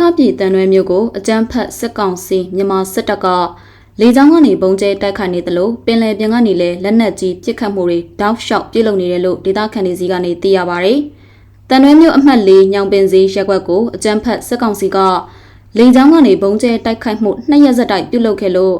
ခပြည်တန်ရွဲမြို့ကိုအကြမ်းဖက်စစ်ကောင်စီမြန်မာစစ်တပ်ကလေကြောင်းကနေပုံကျဲတိုက်ခိုက်နေသလိုပင်လယ်ပြင်ကနေလည်းလက်နက်ကြီးပစ်ခတ်မှုတွေတောက်လျှောက်ပြုလုပ်နေတယ်လို့ဒေသခံတွေစီကနေသိရပါဗျ။တန်ရွဲမြို့အမှတ်၄ညောင်ပင်စည်းရက်ကွက်ကိုအကြမ်းဖက်စစ်ကောင်စီကလေကြောင်းကနေပုံကျဲတိုက်ခိုက်မှုနှစ်ရက်ဆက်တိုက်ပြုလုပ်ခဲ့လို့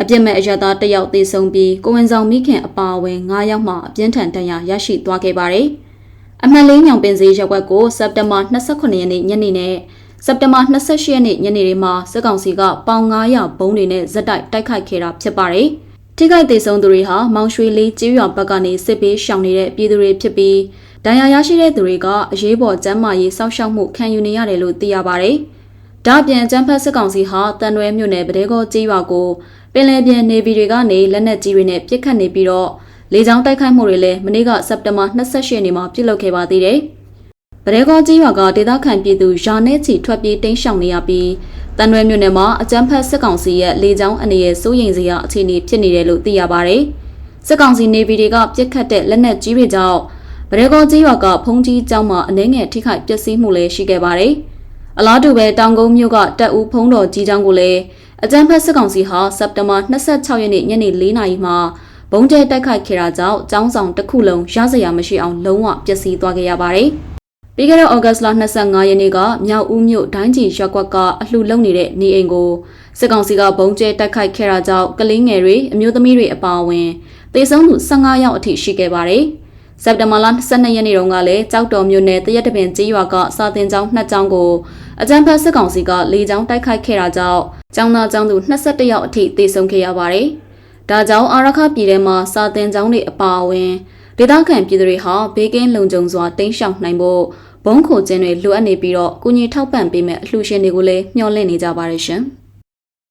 အပြစ်မဲ့အရသားတစ်ယောက်သေဆုံးပြီးကိုဝင်ဆောင်မိခင်အပါအဝင်9ယောက်မှအပြင်းထန်ဒဏ်ရာရရှိသွားခဲ့ပါတယ်။အမှတ်၄ညောင်ပင်စည်းရက်ကွက်ကိုစက်တင်ဘာ29ရက်နေ့ညနေနဲ့ စက်တင်ဘာ28ရက်နေ့ညနေတွေမှာစစ်ကောင်စီကပေါင်900ဘုံးတွေနဲ့ဇက်တိုက်တိုက်ခိုက်ခဲ့တာဖြစ်ပါတယ်။ထိခိုက်ဒေဆုံးသူတွေဟာမောင်ရွှေလေးကျေးရွာဘက်ကနေစစ်ပေးရှောင်နေတဲ့ပြည်သူတွေဖြစ်ပြီးဒဏ်ရာရရှိတဲ့သူတွေကအရေးပေါ်ကျန်းမာရေးစောင့်ရှောက်မှုခံယူနေရတယ်လို့သိရပါတယ်။ဒါ့အပြင်ကျန်းဖက်စစ်ကောင်စီဟာတန်ရွဲမြို့နယ်ဗဒဲကောကျေးရွာကိုပင်လယ်ပြင်နေဗီတွေကနေလက်နက်ကြီးတွေနဲ့ပစ်ခတ်နေပြီးတော့လေကြောင်းတိုက်ခိုက်မှုတွေလည်းမနေ့ကစက်တင်ဘာ28ရက်နေ့မှာပြုလုပ်ခဲ့ပါသေးတယ်။ ဗဒဲကောကြီးရွာကဒေသခံပြည်သူယာနဲ့ချီထွက်ပြေးတိမ်းရှောင်နေရပြီးတန်ရွဲမြို့နယ်မှာအကြမ်းဖက်စစ်ကောင်စီရဲ့လေကြောင်းအနေနဲ့စိုးရိမ်စရာအခြေအနေဖြစ်နေတယ်လို့သိရပါဗျ။စစ်ကောင်စီနေဗီတွေကပြစ်ခတ်တဲ့လက်နက်ကြီးတွေကြောင့်ဗဒဲကောကြီးရွာကဖုံးကြီးကျောင်းမှာအနေငယ်ထိခိုက်ပျက်စီးမှုလည်းရှိခဲ့ပါတယ်။အလားတူပဲတောင်ကုန်းမြို့ကတက်ဦးဖုံးတော်ကြီးကျောင်းကိုလည်းအကြမ်းဖက်စစ်ကောင်စီဟာစက်တင်ဘာ26ရက်နေ့ညနေ4နာရီမှာဘုံကျဲတိုက်ခိုက်ခဲ့တာကြောင့်ကျောင်းဆောင်တစ်ခုလုံးရစရာမရှိအောင်လုံးဝပျက်စီးသွားခဲ့ရပါတယ်။ ပြီးခဲ့တဲ့ဩဂတ်စ်လ25ရက်နေ့ကမြောက်ဦးမြို့ဒိုင်းကြီးရက်ကွက်ကအလှလုပ်နေတဲ့နေအိမ်ကိုစစ်ကောင်စီကဘုံကျဲတိုက်ခိုက်ခဲ့တာကြောင့်ကလေးငယ်တွေအမျိုးသမီးတွေအပါအဝင်တေဆုံးသူ15ယောက်အထိရှိခဲ့ပါတယ်။စက်တင်ဘာလ22ရက်နေ့တုန်းကလည်းကြောက်တော်မြို့နယ်တရက်တပင်ကျေးရွာကစာတင်ကျောင်းနှစ်ကျောင်းကိုအကြမ်းဖက်စစ်ကောင်စီကလေကြောင်းတိုက်ခိုက်ခဲ့တာကြောင့်ကျောင်းသားကျောင်းသူ22ယောက်အထိသေဆုံးခဲ့ရပါတယ်။ဒါကြောင့်အာရခပြည်ထဲမှာစာတင်ကျောင်းတွေအပါအဝင် ဒေသခံပြည်သူတွေဟာဘေးကင်းလုံခြုံစွာတိမ်းရှောင်နိုင်ဖို့ဘုံခိုခြင်းတွေလိုအပ်နေပြီးတော့ကုညီထောက်ပံ့ပေးမဲ့အလှူရှင်တွေကိုလည်းမျှော်လင့်နေကြပါတယ်ရှင်။